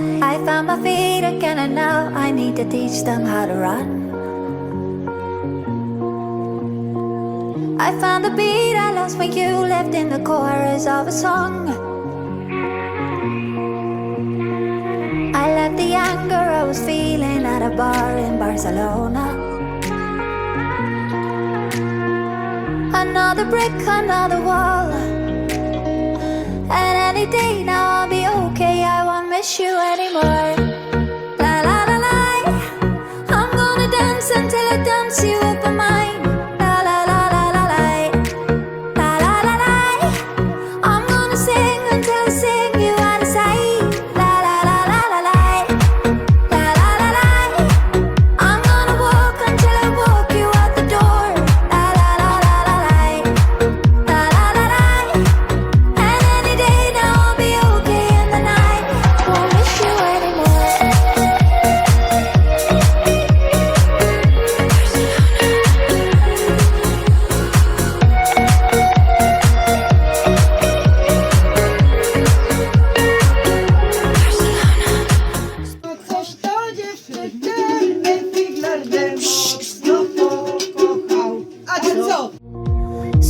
I found my feet again and now I need to teach them how to run. I found the beat I lost when you left in the chorus of a song. I left the anger I was feeling at a bar in Barcelona. Another brick, another wall. And any day miss you anymore. La la la la. I'm gonna dance until I dance you up my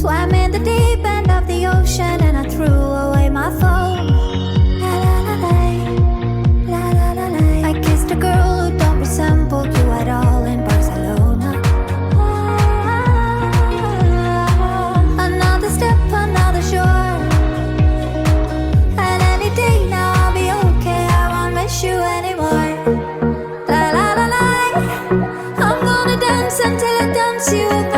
Swam in the deep end of the ocean and I threw away my phone. La la la la, la la la. I kissed a girl who don't resemble you at all in Barcelona. Another step, another shore. And any day now I'll be okay. I won't miss you anymore. La la la la. I'm gonna dance until I dance you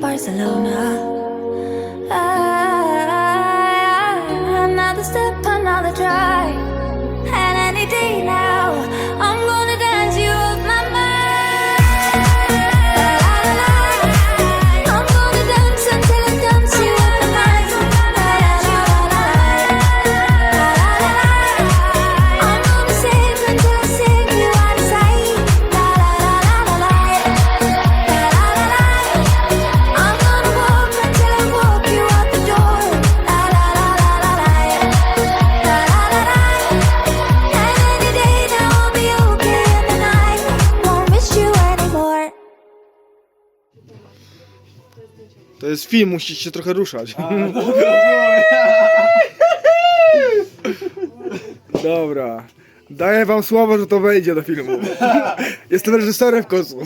Barcelona. To jest film, musisz się trochę ruszać. Dobra. Daję wam słowo, że to wejdzie do filmu. Jestem reżyserem w końcu.